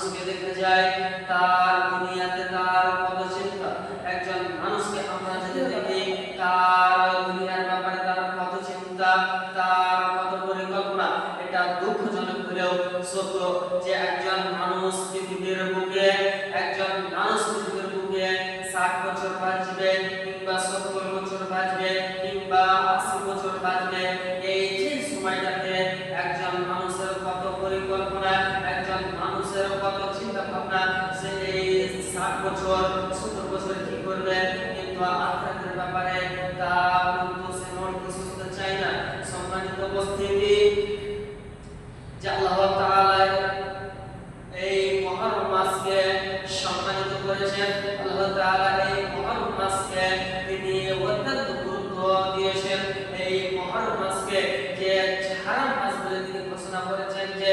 মানুষকে দেখে যায়, তার দুনিয়াতে তার কত একজন মানুষকে আমরা যদি দেখি, তার দুনিয়ার ব্যাপারে তার কত তার কত পরিকল্পনা এটা দুঃখজনক হলেও সত্য যে একজন মানুষ পৃথিবীর বুকে, একজন মানুষ পৃথিবীর বুকে ষাট বছর বাঁচবে, কিংবা সত্তর বছর বাঁচবে, কিংবা আশি বছর বাঁচবে এই যে সময়টাতে একজন মানুষের কত পরিকল্পনা একজন মানুষের কত চিন্তা ভাবনা সে এই ষাট বছর সত্তর বছর কি করবে কিন্তু আখরাতের ব্যাপারে তা কিন্তু সে মন কিছু চায় না। সম্মানিত উপস্থিতি, যে আল্লাহ তাআলা এই মহরম মাসকে সম্মানিত করেছেন। আল্লাহ তাআলা এই মহরম মাসকে তিনি অত্যন্ত গুরুত্ব দিয়েছেন। এই মহরম মাসকে যে হারাম মাস বলে তিনি ঘোষণা করেছেন যে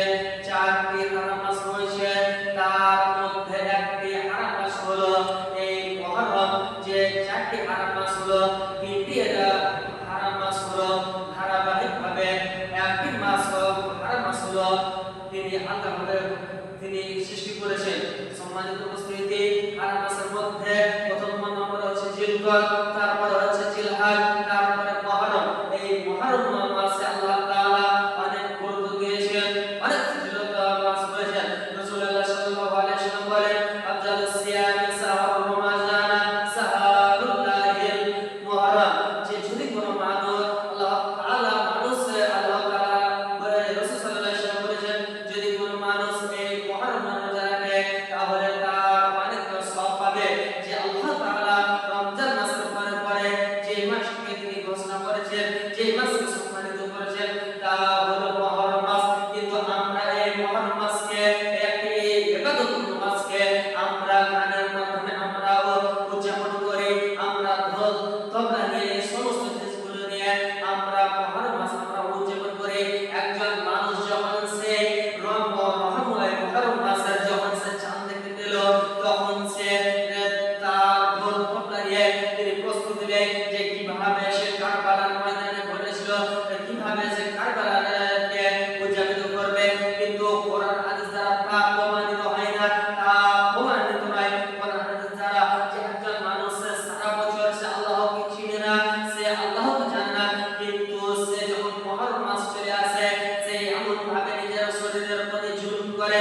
হলো তিনটি এটা ধারাবাহিকভাবে একটি মাস হলো হারাম মাস হলো তিনি আল্লাহ তিনি সৃষ্টি করেছেন। সম্মানিত উপস্থিতি, হারাম প্রস্তুতি যে কীভাবে সে কারবালার ময়দানে ঘটেছিল কীভাবে সে কারবালাকে উদযাপিত করবে, কিন্তু কোরআন হাদিস দ্বারা তা প্রমাণিত হয় না। তা প্রমাণিত নয়। কোরআন হাদিস দ্বারা যে একজন মানুষ সারা বছর সে আল্লাহকে চিনে না, সে আল্লাহকে জানে না, কিন্তু সে যখন মহরম মাস চলে আসে, সে এমন ভাবে নিজের শরীরের প্রতি জুলুম করে